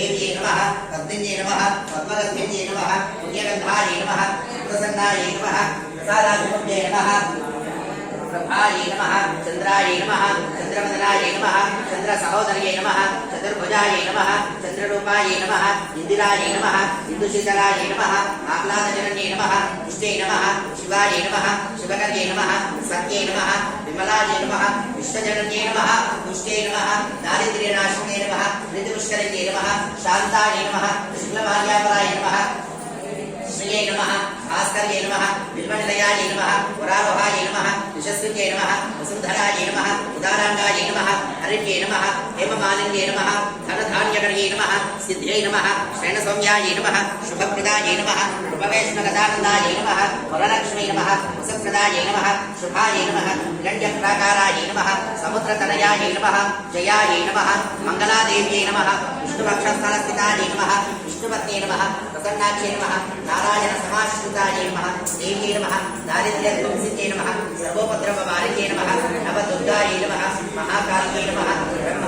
దేవ్యై నమ పద్మిన్యై నమ పద్మగంధిన్యై నమ పుణ్యగంధాయై నమ ప్రసన్నాయై నమ ప్రసాదాధిపత్యై నమ ప్రభాయై నమ చంద్రాయై నమ చంద్రమదనాయై నమ చంద్ర సహోదర్యై నమ చతుర్భుజాయై నమ చంద్రరూపాయై నమ ఇందిరాయై నమ ఇందుశీతలాయై నమ ఆహ్లాదజనన్యై నమ ఇష్టై నమ శివాయై నమ శివకర్యై నమ సత్యై నమ విమలాయై నమ విశ్వజనన్యై నమ పుష్టే నమ దారిద్ర్యనాశిన్యై నమ ఋతుపుష్కరిణ్యై నమ శాంతాయై నమ శుక్లమాల్యాపరాయ నమ శ్రియే నమ భాస్కర్యే నమ బిల్వనిలయాయ నమ పురావహాయ నమ యశస్వికే నమ వసుంధరాయ నమ ఉదారాంగాయ నమ హరిణ్యే నమ హేమమాలిన్యే నమ ధనధాన్యగణ్యై నమః సిద్ధ్యై నమః. శ్రేణసౌమ్యాయ నమః శుభప్రదాయ నమః ఉపవేష్ణగదానందాయ నమః వరలక్ష్మీ నమః వసప్రదాయ నమః శుభాయ నమః హిరణ్యప్రాకారాయ నమః సముద్రతనయాయ నమః జయాయ నమః మంగళాదేవ్యై నమః విష్ణుపక్షస్థలస్థితాయ నమః విష్ణుపత్నే నమః ప్రసన్నాక్షే నమః నారాయణ సమాశ్రితాయ నమః దేవ్యై నమః దారిద్ర్యధ్వంసితే నమః సర్వోపద్రవవారికే నమః నవదుర్గాయ నమః మహాకాళికే నమః బ్రహ్మ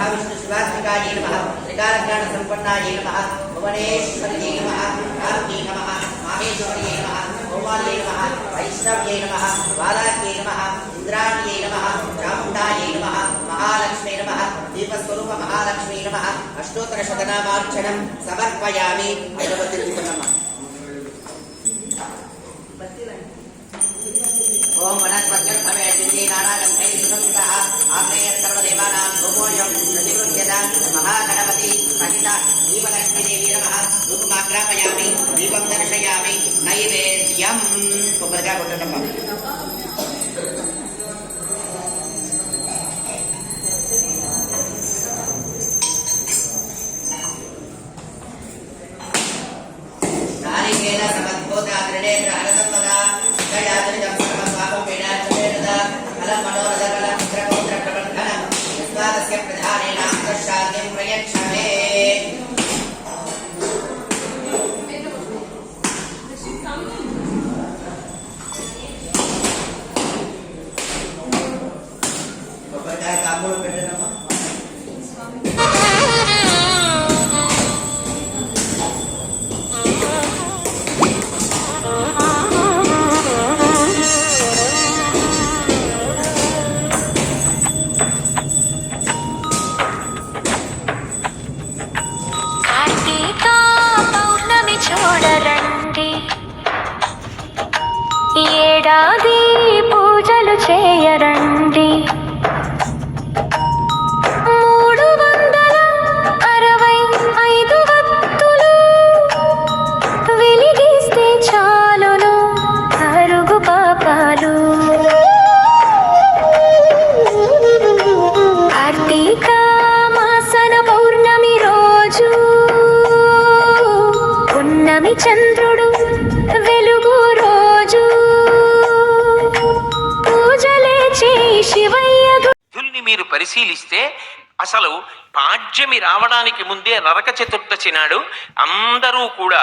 విష్ణు శివాత్మికాయ నమః త్రికాలజ్ఞాన సంపన్నాయ నమః భువనేశ్వర్యై నమః కార్తీ నమః మాహేశ్వర్యై నమః భౌమాల్యే నమః వైష్ణవ్యే నమః బాలాఖ్యై నమః ఇంద్రాణ్యే నమః చాముండాయై నమః మహాలక్ష్మీ నమః దీపస్వరూప మహాలక్ష్మీ నమః అష్టోత్తర శతనామార్చనం సమర్పయామి అగరబత్తిస్తున్నామా ఓం వనస్పత్యర్థమే నారాయణ నైవేద్యం. కొబ్బరికాయ కొట్టడం నారికేల సమద్భూత త్రినేత్ర హరసంపద దయాద్రిజం కొబ్బరికాయ తాంబూలం చూడరండి. ఏడాది పూజలు చేయరండి. శివయ్యుని మీరు పరిశీలిస్తే అసలు పాడ్యమి రావడానికి ముందే నరక చతుర్దశి నాడు అందరూ కూడా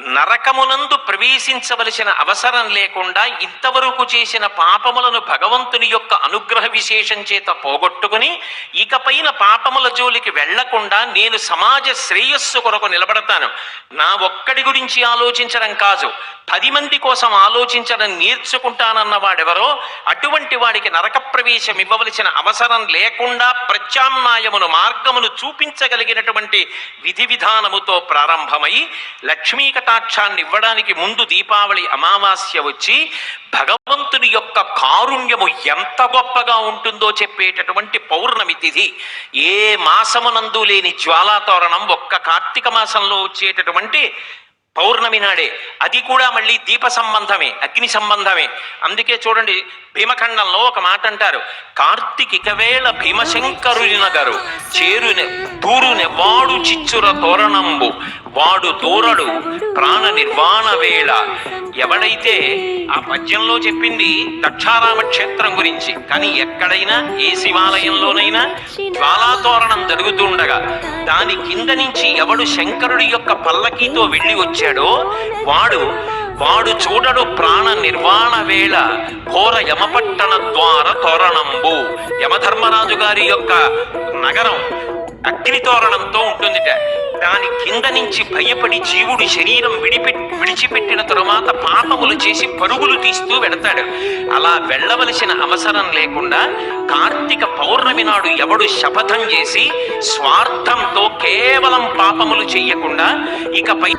నరకమునందు ప్రవేశించవలసిన అవసరం లేకుండా ఇంతవరకు చేసిన పాపములను భగవంతుని యొక్క అనుగ్రహ విశేషం చేత పోగొట్టుకుని ఇకపైన పాపముల జోలికి వెళ్ళకుండా నేను సమాజ శ్రేయస్సు కొరకు నిలబడతాను. నా ఒక్కడి గురించి ఆలోచించడం కాదు. పది మంది కోసం ఆలోచించడం నేర్చుకుంటానన్న వాడెవరో అటువంటి వాడికి నరక ప్రవేశం ఇవ్వవలసిన అవసరం లేకుండా ప్రత్యామ్నాయమును మార్గమును చూపించగలిగినటువంటి విధి విధానముతో ప్రారంభమై లక్ష్మీక కటాక్షాన్ని ఇవ్వడానికి ముందు దీపావళి అమావాస్య వచ్చి భగవంతుని యొక్క కారుణ్యము ఎంత గొప్పగా ఉంటుందో చెప్పేటటువంటి పౌర్ణమి తిథి. ఏ మాసమునందు లేని జ్వాలాతోరణం ఒక్క కార్తీక మాసంలో వచ్చేటటువంటి పౌర్ణమి నాడే. అది కూడా మళ్ళీ దీప సంబంధమే అగ్ని సంబంధమే. అందుకే చూడండి భీమఖండంలో ఒక మాట అంటారు. కార్తీకికవేళ భీమశంకరుని నగరు చేరునె దూరునె వాడు చిచ్చుర తోరణంబు వాడు తోరడు ప్రాణ నిర్వాణ వేళ. ఎవడైతే ఆ పద్యంలో చెప్పింది దక్షారామ క్షేత్రం గురించి కానీ ఎక్కడైనా ఏ శివాలయంలోనైనా జ్వాలాతోరణం జరుగుతుండగా దాని కింద నుంచి ఎవడు శంకరుడి యొక్క పల్లకీతో వెళ్ళి వచ్చి వచ్చాడో వాడు వాడు చూడడు ప్రాణ నిర్వాణ వేళ. ఘోర యమపట్టణ ద్వార తోరణంబు. యమధర్మరాజు గారి యొక్క నగరం. అగ్నితోరణంతో ఉంటుందిట. దాని కింద నుంచి భయపడి జీవుడు శరీరం విడిపె విడిచిపెట్టిన తరువాత పాపములు చేసి పరుగులు తీస్తూ వెడతాడు. అలా వెళ్ళవలసిన అవసరం లేకుండా కార్తీక పౌర్ణమి నాడు ఎవడు శపథం చేసి స్వార్థంతో కేవలం పాపములు చెయ్యకుండా ఇకపై